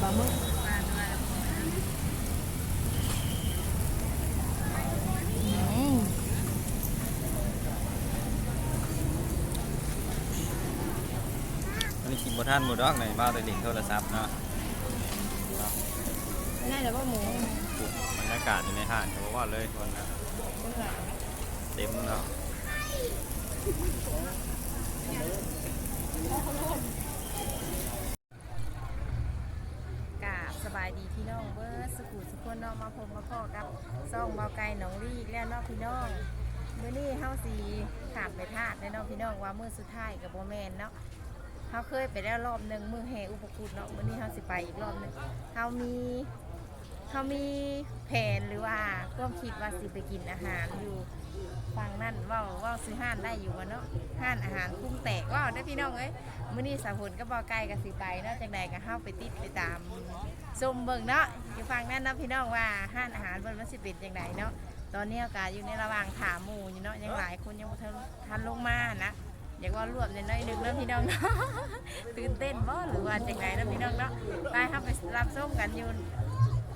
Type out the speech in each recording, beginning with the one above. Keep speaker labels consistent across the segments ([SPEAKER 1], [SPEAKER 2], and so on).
[SPEAKER 1] ปลาหมึก
[SPEAKER 2] มาด้วย
[SPEAKER 1] อืม
[SPEAKER 3] อันนี้กินบ่ทันหมดดอกไหนบ้าแต่ดิ่งโทรศัพท์เนาะ
[SPEAKER 1] น่าจะว่าหมู
[SPEAKER 3] ปุ๊บบรรยากาศอยู่ในห้างก็บอกว่าเลยคนนะเต็มเนาะ
[SPEAKER 1] กรายดีพี่น้องเบิร์สกูสุกคนเนาะมาพบมาพ่อกับซ่องเบาไก่หนองลี่อีกแล้วเนาะพี่น้องมื้อนี้เฮาสีถามไปทาดเนาะพี่น้องว่ามื้อสุดท้ายกับโบแมนเนาะเฮาเคยไปแล้วรอบหนึ่งมื้อแห่อุปคุตเนาะมื้อนี้เฮาสิไปอีกรอบหนึ่งเฮามีเฮามีแผนหรือว่าความคิดว่าสิไปกินอาหารอยู่ฝั่งนั่นว่าว่าซื้อห้านได้อยู่วะเนาะห้านอาหารคุ้งแตกว่าได้พี่น้องเอ้ยมื้อนี้สาวผลก็บอกไก่กับสิไปเนาะจังใดก็เฮาไปติดไปตาม ชมเบิ่งเนาะอยู่ฝั่งนั้นนะพี่น้องว่าห้านอาหารเบิ่นมันสิเป็นจังใดเนาะตอนนี้ก็อยู่ในระหว่างถามหมู่อยู่เนาะยังหลายคนยังบ่ทันทันลงมานะอยากว่ารวบในน้อยนึงเนาะพี่น้องเนาะตื่นเต้นบ่หรือว่าจังใดเนาะพี่น้องเนาะไปเฮาไปรับชมกันอยู่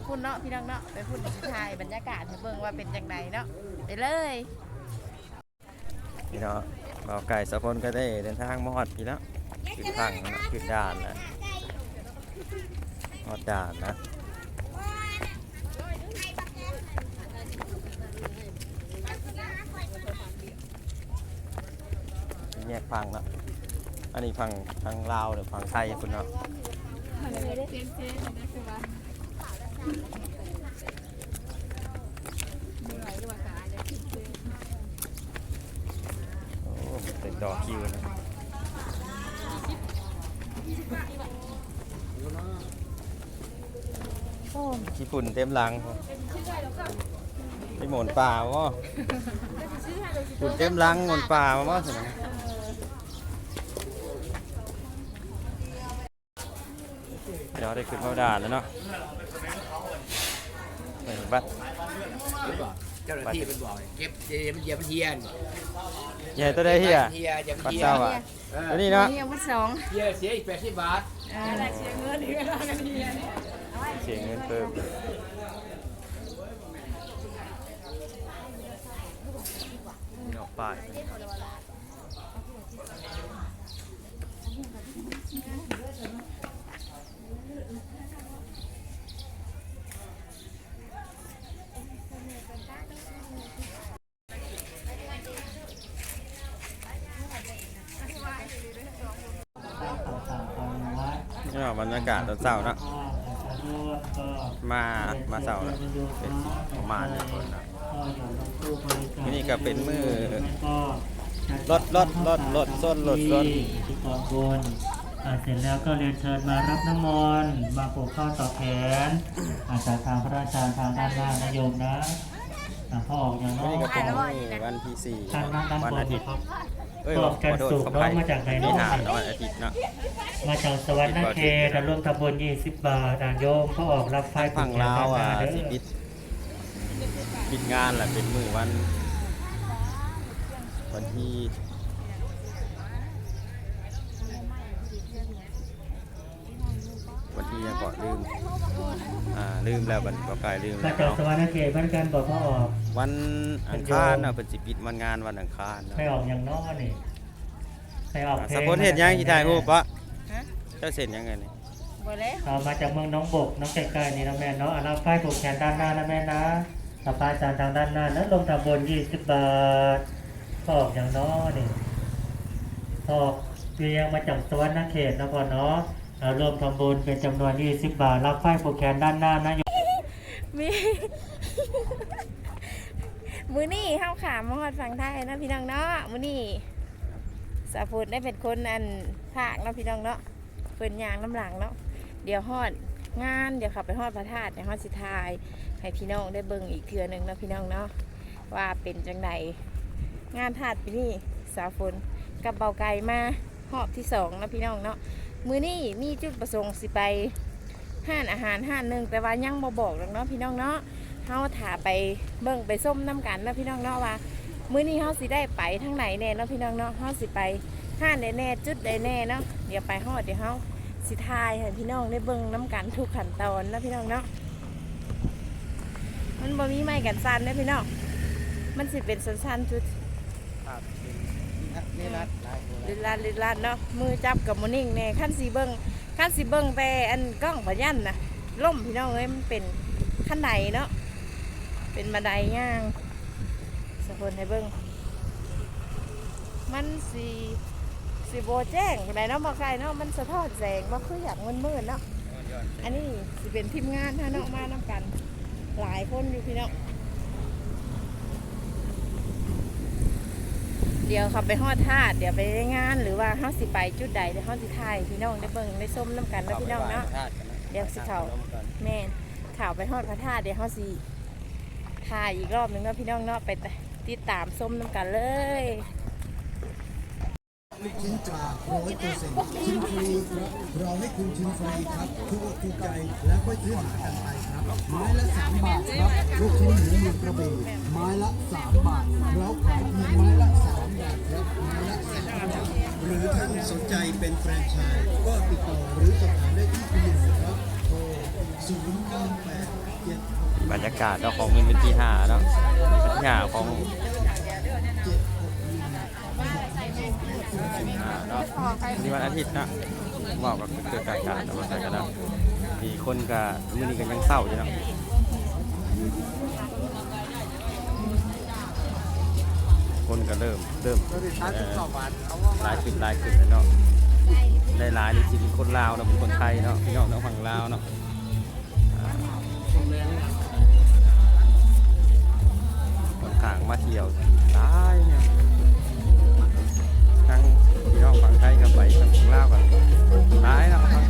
[SPEAKER 1] พุ่นเนาะพี่น้องเนาะไปพุ่นสุดท้ายบรรยากาศให้เบิ่งว่าเป็นจังไดเนาะไปเลย
[SPEAKER 3] พี่เนาะบ่าไก่สะพนก็ได้เดินทางมาฮอดพี่แล้วขึ้นทางนะขึ้นด่านนะ ฮอดด่านนะ แยกฟังเนะอันนี้ฟังทางลาวหรือฟังไทยคุณเนาะโอ้เป็นดอกคิวนะโอ้ขี้ ฝุ่นเต็มหลังไปหมนป่าวะฝุ่นเต็มหลังหมนป่าวะสินะเดี๋ยวได้ขึ้นมาด่านแล้วเนาะไปบัด
[SPEAKER 4] เจ้าหน้าที่เป็นบอกเก็บเดี๋ยวมันเหยียบมันเทียน
[SPEAKER 3] ใหญ่ตัวได้เฮีย
[SPEAKER 4] เทียอย่า
[SPEAKER 3] ปั
[SPEAKER 4] มัน
[SPEAKER 3] ด
[SPEAKER 4] เทีย
[SPEAKER 3] เศร้าอะตัวนี้เนาะ
[SPEAKER 1] นี่ยังพุทสอง
[SPEAKER 4] เทียเสียอีกแปดสิบบาท
[SPEAKER 1] อะไรเสียเงินอีกแล้วกันเนี่ย
[SPEAKER 3] เสียงเงินเพิ่มออกไปนี่ออกบรรยากาศตอนเช้านะ มามาเช้าแล้วเป็นประมาณนี้คนเนาะนี่ก็เป็นมือรถรถรถรถส้นรถส้น
[SPEAKER 5] ที่กองบนอ่าเสร็จแล้วก็เรียนเชิญมารับน้ำมนต์มาปลูกข้าวต่อแขนอาจากทางพระราชาทางด้านล่างนะโยมนะอ่าพ่อออกอย่างน้อ
[SPEAKER 3] นี่
[SPEAKER 5] ย
[SPEAKER 3] ก็เป็นมือวันที่สี่
[SPEAKER 5] ทางด้านด้าน
[SPEAKER 3] วัน
[SPEAKER 5] บน
[SPEAKER 3] อาทิต
[SPEAKER 5] นะ
[SPEAKER 3] ย์
[SPEAKER 5] ครับ
[SPEAKER 3] เอ้ย
[SPEAKER 5] บอก
[SPEAKER 3] ขอโทษ
[SPEAKER 5] กันสุข
[SPEAKER 3] ขออภัย
[SPEAKER 5] น้องมาจากไหนน้อง
[SPEAKER 3] นี่หาวันอาทิตย์เนาะ
[SPEAKER 5] มาจากสวรรค์นาเขตอะร่วมทำบุญ20บาทอ่าโยมก็ออกรับไฟ
[SPEAKER 3] ฝั่งลาวอะ
[SPEAKER 5] เด้
[SPEAKER 3] สิ
[SPEAKER 5] อ
[SPEAKER 3] ปิดปิดงานแหละเป็นมือวัน วันที่ วันที่ยังเกาะลืมอ่าลืมแล้วบันก็กลายลืม
[SPEAKER 5] มา
[SPEAKER 3] แล้ว
[SPEAKER 5] จาก
[SPEAKER 3] เนาะ
[SPEAKER 5] สวรรค์นาเขตเหมือนกันบอกพ่อออก
[SPEAKER 3] วันอังคารน่ะเป็นสิปิดมันงานวันอังคารเนาะ
[SPEAKER 5] ใครออกอย่างน้อยนี่ใครออกเพลง
[SPEAKER 3] สะพนเห็นยังกี่ถ่ายรูปปะเจ้าเสร็จยังไงนี่
[SPEAKER 1] บ่เลย
[SPEAKER 5] เอามาจากเมืองน้องบกน้องใกล้ๆนี่นะแม่เนาะอะรับไฟผูกแขนด้านหน้านะแม่นะสปาจานทางด้านหน้านั้นลงทำบน20บาทก็ออกอย่างน้อยนี่ออกเรียงมาจากสวรรค์นาเขตนะพ่อเนาะ เอารวมทำบุญเป็นจำนวน 20 บาท รับไฟผูกแขนด้านหน้านะโยม
[SPEAKER 1] มีมือนี้เฮาขามมาฮอดฝั่งไทยนะพี่น้องเนาะมือนี้สาพุทธได้เป็นคนอันภาคเนาะพี่น้องเนาะเพิ่นยางน้ำหลังเนาะเดี๋ยวฮอดงานเดี๋ยวขับไปฮอดพระธาตุเดี๋ยวฮอดสิทาย ให้พี่น้องได้เบิ่งอีกเทื่อหนึงเนาะพี่น้องเนาะว่าเป็นจังไดงานธาตุปีนี้สาวฝนกับเบาไก่มา หอบที่สองนะพี่น้องเนาะมื้อนี้มีจุดประสงค์สิไปห้านอาหารห้านหนึ่งแต่ว่ายังบ่บอกหรอกเนาะพี่น้องเนาะเฮาถาไปเบิ่งไปส้มน้ำกันนะพี่น้องเนาะว่ามื้อนี้เฮาสิได้ไปทางไหนแน่เนาะพี่น้องเนาะเฮาสิไปห้านแน่จุดใดแน่เนาะเดี๋ยวไปฮอดเดี๋ยวเฮาสิทายให้พี่น้องได้เบิ่งน้ำกันทุกขั้นตอนนะพี่น้องเนาะมันบ่มีไม้กันสั้นนะพี่น้องมันสิเป็นสั้นๆชุด
[SPEAKER 3] นี่รัดหลายคน
[SPEAKER 1] ลิลาดลิลาดเนาะมือจับกับมอนิ่งแน่ขั้นสีเบิงขั้นสีเบิงแต่อันกล้องพยันนะล่มพี่น้องเอ้ยมันเป็นขั้นใดเนาะเป็นบันไดย่างสะพนให้เบิงมันสีสีโบแจ้งบันไดเนาะมาไกลเนาะมันสะท้อนแสงว่าคืออยากมืดมืดๆเนาะอันนี้สิเป็นทีมงานท่าเนาะมาน้ำกัน หลายคนอยู่พี่น้อง ดี๋ยวขับไปฮอดท่าเดี๋ยวไปงาน หรือว่าเฮาสิไปจุดใดเดี๋ยวเฮาสิถ่ายพี่น้องได้เบิ่งได้ส้มน้ำกันแล้วพี่น้องเนาะ เดี๋ยวสิเข้า แม่นข่าวไปฮอดพระธาตุเดี๋ยวเฮาสิถ่ายอีกรอบหนึงเนาะพี่น้องเนาะไปติดตามส้มน้ำกันเลย
[SPEAKER 2] ลูกชิ้นปลาร้อยเปอร์เซ็นต์ชิ้นฟรีครับเราให้คุณชิ้นฟรีครับทุกอกถูกใจแล้วก็ซื้อหากันไปครับ ไม้ละสามบาทครับลูกชิ้นหมูเมืองกระบี่ไม้ละสามบาทเราขายเพียงไม้ละสาม รับไม้ละสามบาทหรือท่านสนใจเป็นแฟรนไชส์ก็ติดต่อหรือสอบถามได้ที่คุณหนึ่งครับโทรศูนย์เก้าแปดเจ็ด
[SPEAKER 3] บรรยากาศเนาะของมันเป็นที่ห้าเนาะเป็นที่ห้าของอ่าเนาะนี่วันอาทิตย์เนาะเหมาะกับเกิดการการเนาะมาใส่กันเนาะมีคนก็มื้อนี้ก็ยังเศร้าอยู่เนาะ คนก็เริ่มเริ่มเอ่อหลายขึ้นหลายขึ้นเลยเนาะได้หลายนี่สิเป็นคนลาวเนาะเป็นคนไทยเนาะพี่น้องเนาะฝั่งลาวเนาะค่อนข้างมาเที่ยวหลายเนี่ยทั้งพี่น้องฝั่งไทยกับไปทั้งฝั่งลาวกันหลายเนาะครับ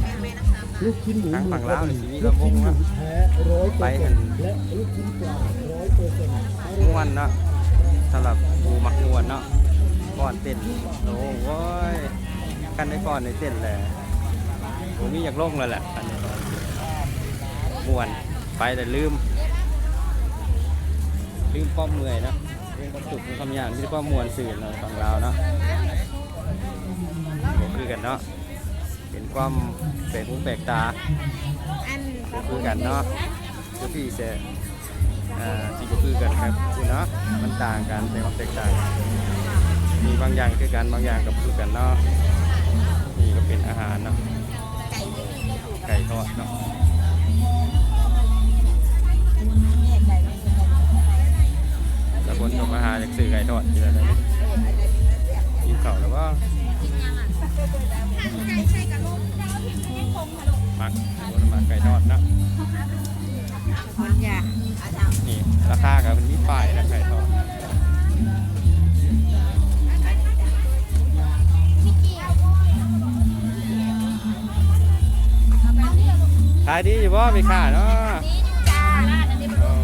[SPEAKER 2] ลูกชิ้นหมู
[SPEAKER 3] ทางฝั่งลาวนี่สิมี
[SPEAKER 2] ลู
[SPEAKER 3] ลำ
[SPEAKER 2] ก
[SPEAKER 3] ว
[SPEAKER 2] ชิ้
[SPEAKER 3] ง
[SPEAKER 2] นหมู
[SPEAKER 3] เนาะ
[SPEAKER 2] แท้ร้อยเปอ
[SPEAKER 3] ไป
[SPEAKER 2] ร์
[SPEAKER 3] กั
[SPEAKER 2] เซ็
[SPEAKER 3] น
[SPEAKER 2] นต์และลูกชิ้นปลาร้อยเปอร์เซ็นต์
[SPEAKER 3] ม่วนเนาะ สำหรับปูมักมวนเนาะก่อนเต้นโอ้โว้ยกันได้ก่อนในเต้นแหละผมมีอยากลงแล้วแหละอันนี้มวนไปแต่ลืม ลืมป้อมเมื่อยนะเรื่องความสุขเรื่องความยากที่ป้อมมวนสื่อเนาฝั่งลาวเนาะคือกันเนาะเป็นความแปลกหูแปลกตาคือกันเนาะก็พี่เส อ่าที่ก็คือกันครับคุณเนาะมันต่างกันแต่ความแตกต่าง มีบางอย่างคือกันบางอย่างก็คือกันเนาะนี่ก็เป็นอาหารเนาะไก่ทอดเนาะแล้วคนก็มาหาจากซื้อไก่ทอดกินอะไรเนี่ยกินข้าวแล้วก็มักคนมาไก่ทอดเนาะ
[SPEAKER 1] คนอยาก
[SPEAKER 3] นี่ราคากับมันมีป้ายนะไก่ทอดขายดีอยู่บ่มีค่าเนาะอ๋อ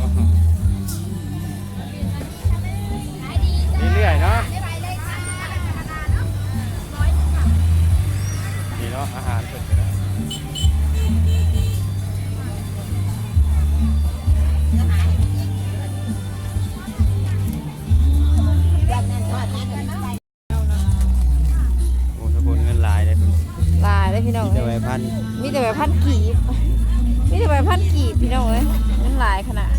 [SPEAKER 3] เรื่อยๆเนาะันมีแต่ใบพัน
[SPEAKER 1] มีแต่แบบพันกีบ มีแต่แบบพันกีบพี่น้องเลยนั่นหลายขนาด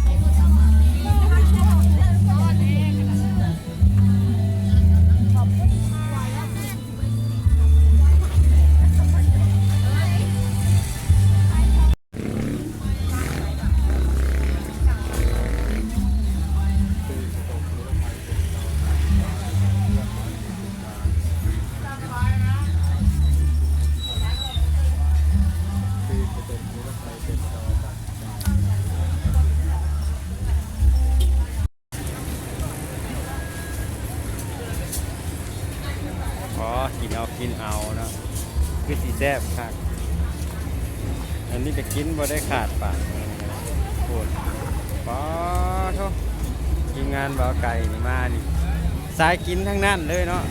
[SPEAKER 3] ขอกินเอากินเอาเนาะคือสีแซ่บคักอันนี้จะกินบ่ได้ขาดปากโคตรป๊อโททีมงานบ่าวไก่นี่มานี่สายกินทั้งนั้นเลยเนาะ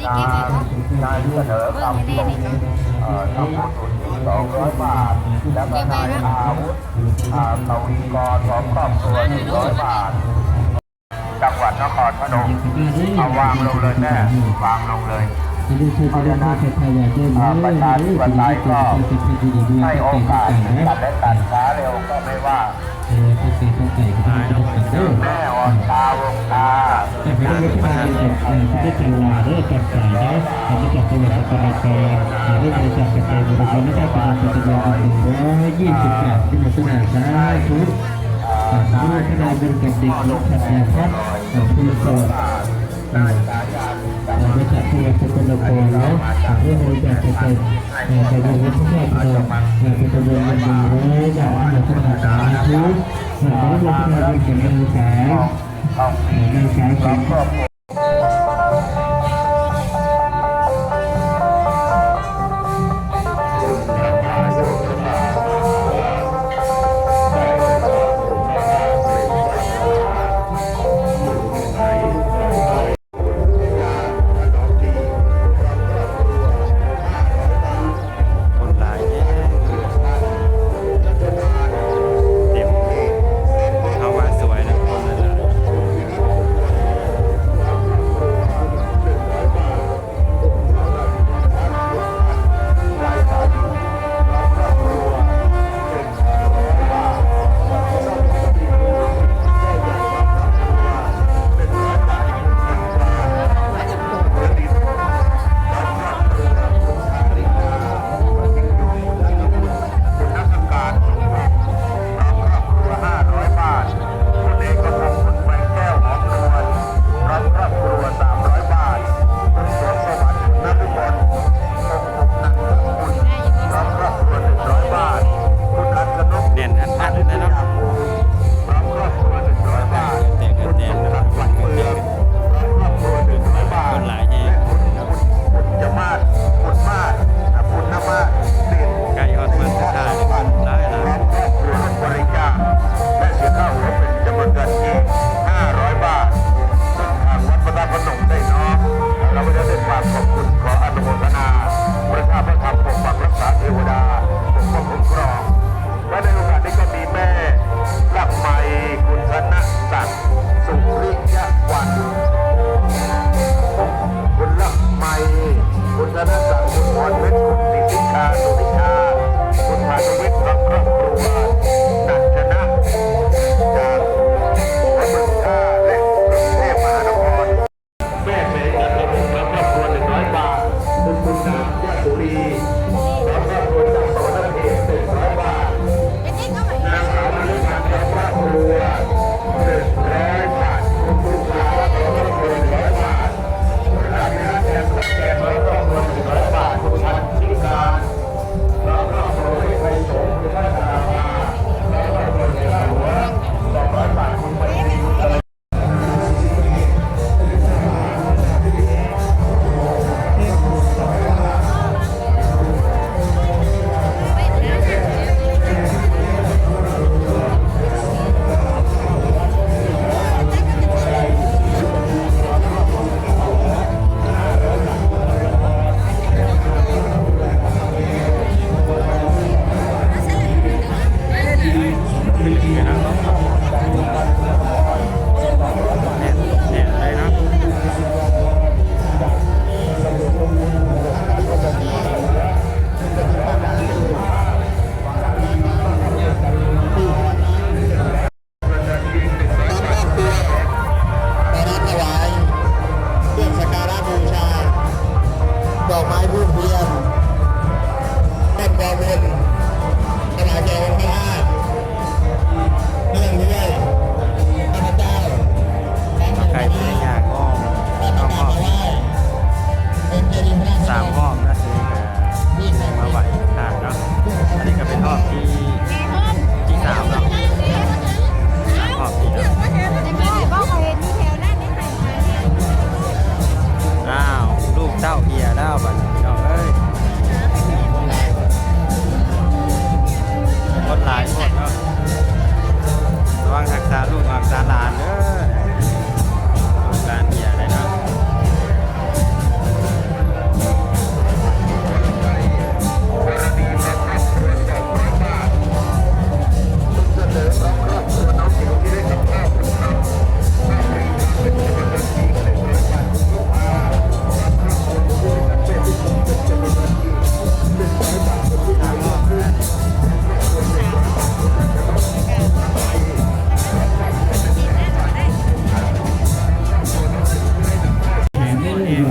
[SPEAKER 3] นี้เก็
[SPEAKER 6] บ
[SPEAKER 1] ไว้เนาะนา
[SPEAKER 6] ย
[SPEAKER 7] เส
[SPEAKER 6] นอคำส่งเอ่อทำบุญสองร้อยบาทแล้วก็นายอาวุธอาทวีกรพร้อมครอบครัวหนึ่งร้อยบาทจังหวัดนครพนมเอาวางลงเลยแม่วางลงเลยเพราะฉะนั้นประชาธิปไตยก็ให้โอกาสตัดและตัดช้าเร็วก็ไม่ว่า แม่อ่อนตาวงตา
[SPEAKER 8] แต่ไม่ได้ไม่ใช่ที่ได้เป็นลาได้จับจ่ายนะอันนี้จากจังหวัดสกลนครได้บริจาคกระจายบริการไม่ได้ประมาณปัจจุบันหนึ่งร้อยยี่สิบแปดที่มาสนาสาธุสาธุทนายเป็นกับเด็กนักขัดยาครับผู้ละครบริษัทที่สกลนครแล้วได้บริจาคกระจายไปยังวัดพระแม่พนเป็นจำนวนเงินหนึ่งร้อยบาทที่มาสนาสาธุบริษัททนายเป็นกับเด็กสาว
[SPEAKER 6] ต้องมี
[SPEAKER 8] นางสา ว
[SPEAKER 6] คร
[SPEAKER 8] สิ
[SPEAKER 6] องบครัว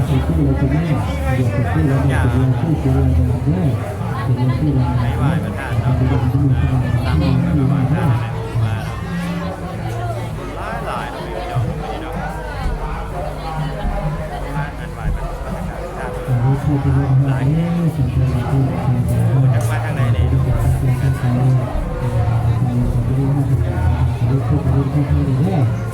[SPEAKER 3] อย่าไม่ไหวประทานเนาะตามองแล้วก็ว่าท่านมาหลายหลายๆเนาะพี่น้องพี่น้องมาอันไหวประทานท่านหลายจักมาทางไหนนี่บอก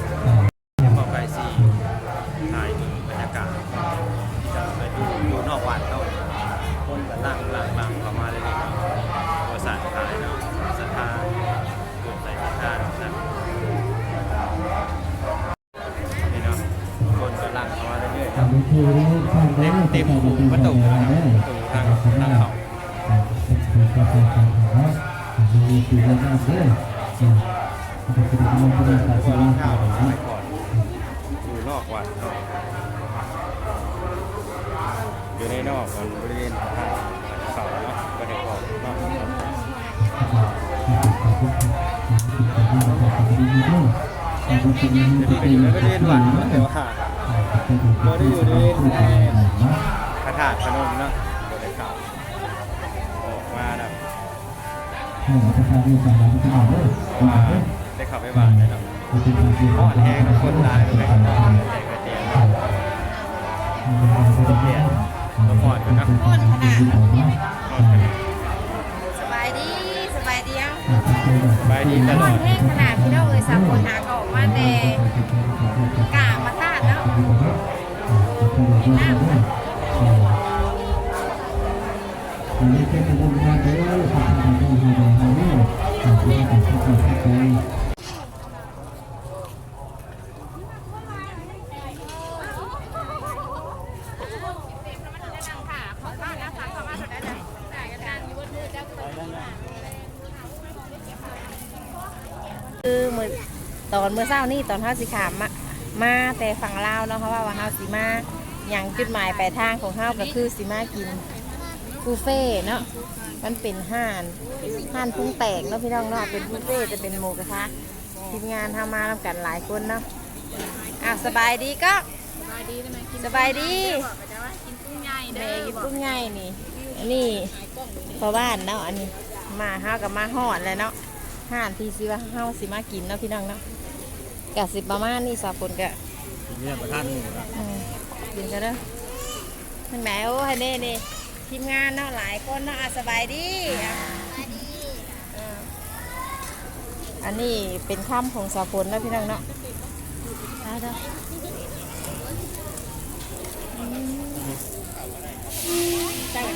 [SPEAKER 3] ประตูนะครับประตูทางทางเขาตัวรองเท้าสมัยก่อนอยู่นอกวัดเนะอยู่ในนอกมันบริเวณพระธาตุเขาเนาะก็ได้ออกนอกจะได้อยู่ในบริเวณวัดเนแต่ว่าบ่ได้อยู่ในาตุพนมเนาะบ่ได้เข้าออกมานะมาได้เข้าไปบ้านเลยเนาะอ่อนแห้งคนหลายเลยก็ได้แต่ก็เตียงเนาะเตียงก็ก่อนกันนาะ
[SPEAKER 1] อ้วนขนาด
[SPEAKER 3] ก่อนกัน
[SPEAKER 1] สบายดีสบายดีอะ
[SPEAKER 3] ไปดีตล
[SPEAKER 1] อ้ว
[SPEAKER 3] อนด
[SPEAKER 1] แห้งขนาดพี่น้องเอ้ยสามคนหาก็ออกมาแต่กามาทาดเนาะ กินน้ำคือมือตอนเมื่อเช้านี่ตอนเฮาสิขามมา มาแต่ฝั่งลาวเนาะเพราะว่าว่าเฮาสิมา อย่างจุดหมายปลายทางของเฮาก็คือสิมากินบุฟเฟ่ต์เนาะมันเป็นห้านห้านปรุงแตกเนาะพี่น้องเนาะเป็นบุฟเฟ่ต์จะเป็นหมูกระทะทีมงานทำมาทำกันหลายคนเนาะอะสบายดีก็สบายดีสบายดีแม่กินกุ้งใหญ่นี่อันนี้พอบ้านเนาะอันนี้มาเฮากับมาหอดแล้วเนาะห่านที่สิว่าเฮาสิมากินเนาะพี่น้องเนาะกะสิประมาณนี้สาปนกะ
[SPEAKER 3] เนี่ยประธานหมู่นะ
[SPEAKER 1] อืม กินกันเด้อเห็นไหมโอ้ให้เน่นี่ทีมงานเนาะหลายคนเนาะอะสบายดีอะเอออันนี้เป็นค่ำของสาปนเนาะพี่น้องเนาะเอาเด้ออืมใช่ไหม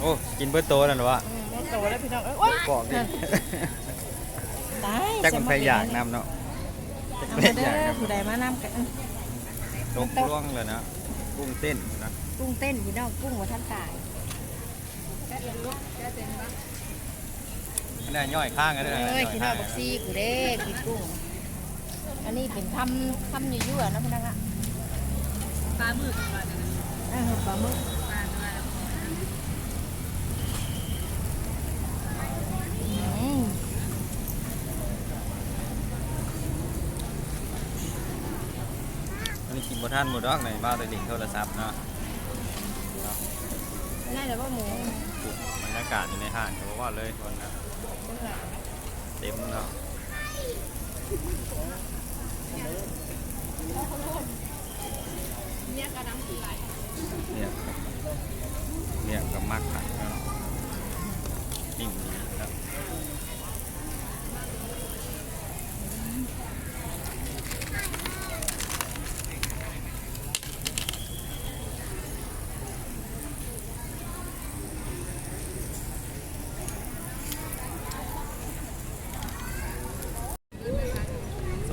[SPEAKER 3] โอ้ กินเบิร์โตนั่นเหรอวะ
[SPEAKER 1] อืมหมดโตแล้วพี่น้องเอ้ยโอ๊ย
[SPEAKER 3] บอกดิ
[SPEAKER 1] ตาย
[SPEAKER 3] จักมันไปอยากนำเนาะจัก
[SPEAKER 1] เอา
[SPEAKER 3] เป็
[SPEAKER 1] มานเด้
[SPEAKER 3] อยาก
[SPEAKER 1] อนำผู้ใดมานำกันอื้อ
[SPEAKER 3] ตกล่วงเลยนะกุ้งเต้นนะ
[SPEAKER 1] กุ้งเต้นพี่น้องกุ้งว่าท่านตาย
[SPEAKER 3] อันนี้ย่อยข้างกันด้วย
[SPEAKER 1] เอ้ย
[SPEAKER 3] ย่
[SPEAKER 1] กิน
[SPEAKER 3] ข้า
[SPEAKER 1] เอา
[SPEAKER 3] ง
[SPEAKER 1] บักซีกูเด้กินกุ้งอันนี้เป็นทำทำยั่วๆนะพี่น้องอะปลาหมึกปลาเออปลาหมึกอืม
[SPEAKER 3] อันนี้กิน บท่านหมดดอกไหนบ้าแต่ดิ่งโทรศัพท์เนาะ
[SPEAKER 1] น่าจะว่าหมู
[SPEAKER 3] บรรยากาศอยู่ในห้างเขาบอกว่าเลยคนนะเต็มเนาะเนี่ยกระน้ำเนี่ยกับมักขันเนาะนิ่งดีครับ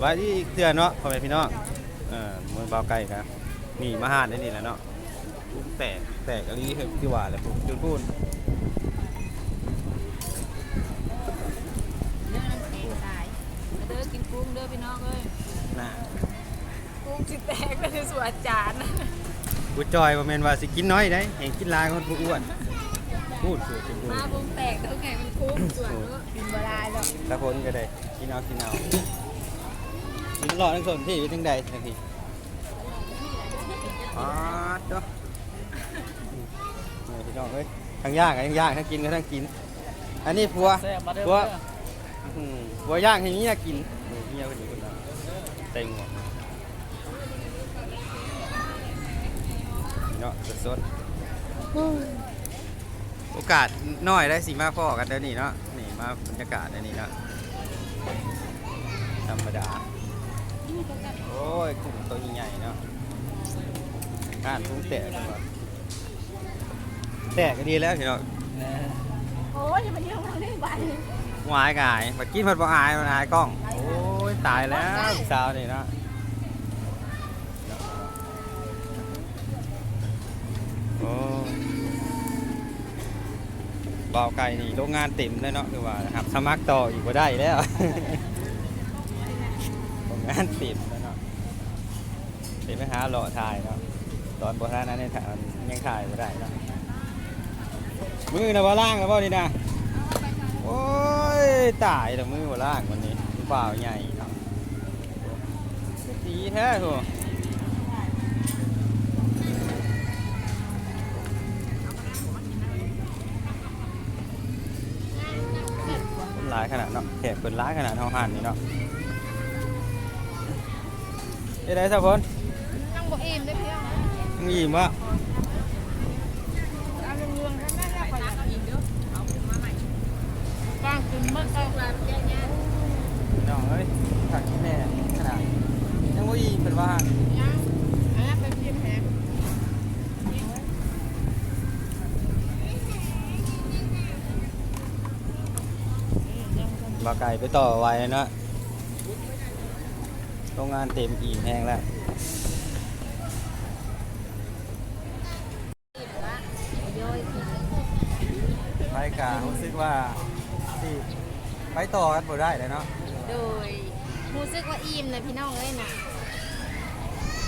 [SPEAKER 3] สบายดีอีกเตือนเนาะพ่อแม่พี่น้องเออมือเบาไก่ครับนี่มาหาดได้นี่แหละเนาะลูกแตกแตกอะไรที่ว่าเลยพวกจุดพูน
[SPEAKER 1] เด้อกินกุ้งเด้อพี่น้องเอ้ย
[SPEAKER 3] น่ะ
[SPEAKER 1] กุ้งจิแตกก็คือสวนจาน
[SPEAKER 3] กูจอยบ่แม่นว่าสิกินน้อยได้เห็นกินหลายคนผู้อ้วนพูดสูตรจุดพูน
[SPEAKER 1] มากุ้งแตกเด้อไงมันกุ้งสวนกินเวลาแล้ว
[SPEAKER 3] ถ้าคนก็ได้กินเอากินเอา หล่อทั้งส่วนที่อยู่ทั้งใดทั้งที่อ๋อเนาะนี่พี่น้องเอ้ยทั้งย่างกับทั้งย่างทั้งกินกับทั้งกิน อันนี้ผัวผัวอืมผัวย่างให้เมียกินนี่เมียคนนี้คนละเต็งหัวเนาะสดๆโอกาสน้อยได้สิมาพ่อกันเดี๋ยวนี้เนาะนี่มาบรรยากาศเดี๋ยวนี้เนาะธรรมดา โอ้ยกลุ่มตัวใหญ่ๆเนาะก้านทุ่งแตกกันวะแตกก็ดีแล้วพี่น้อง
[SPEAKER 1] โอ้ยมันยังมาได้บ้าน
[SPEAKER 3] หวายกายมากินมันบ่อายมันอายกล้อง โอ้ยตายแล้วลูกสาวนี่เนาะโอ้เบาวไก่นี่โรงงานเต็มเลยเนาะคือว่านะครับ สมัครต่ออีกก็ได้แล้วโร งงานต็มแล้วเนาะต็มไปหาหล่อถ่ายเนาะตอนโบราณนั้นเนี่ยถ่ายยังถ่ายไม่ได้เนาะมือนะว่าล่างแล้วบ่นี่นะโอ้ยตายแล้วมือว่าล่างวันนี้เปล่าใหญ่เนาะสีแท้โหคนหลายขนาดเนาะแขกเป็นร้ายขนาดเท่าหันนี่เนาะ เอ้ได้สักคน
[SPEAKER 1] ยังบ่อิ่มได้เพียง
[SPEAKER 3] มึงยิ้มวะ
[SPEAKER 1] เอาเรื่องๆทั้งนั้นแล้วก็อยากกินเด้อเอามาใหม่กางกินเมื่อก็แบบแย่
[SPEAKER 3] น้องเอ้ยถักแน่ขนาดยังว่ายิ้มเป็นว่า
[SPEAKER 1] ๆยังอันนั้นเป็นเพียงแผล
[SPEAKER 3] บาไก่ไปต่อไว้เนาะ โรงงานเต็มอีกแห้งแล้วไปการู้สึกว่าที่ไปต่อกันบ่ได้เลยเนาะ
[SPEAKER 1] โดยรู้สึกว่าอิ่มเลยพี่น้องเอ้ยน่ะ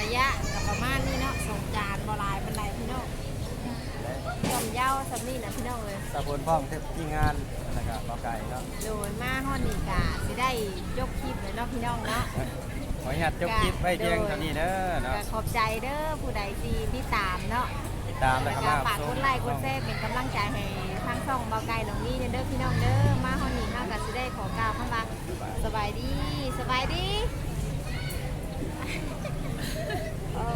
[SPEAKER 1] ระยะกับประมาณนี้เนาะสองจานบ่หลายปานใดพี่น้องย่อมเยาวสำนี่นะพี่น้องเลย
[SPEAKER 3] ตะพลพร้อมเทปที่งานนะครับบาไก่เนาะ
[SPEAKER 1] โดยมาฮอดนี่กะสิได้ยกคลิปเลยเนาะพี่น้องเนาะ
[SPEAKER 3] ขออนุญาตจบคลิปไว้เพียงเท่านี้เด้อเนาะ
[SPEAKER 1] ขอบใจเด้อผู้ใดที่ที่ตามเนาะ
[SPEAKER 3] ติดตามนะ
[SPEAKER 1] ค
[SPEAKER 3] รับ
[SPEAKER 1] ฝากกดไลค์กดแชร์เป็นกำลังใจให้ทั้งสองเบาไก่ลงนี้เด้อพี่น้องเด้อมาฮอนี่เฮาก็สิได้ขอกล่าวคำว่าสบายดีสบายดี
[SPEAKER 3] เออ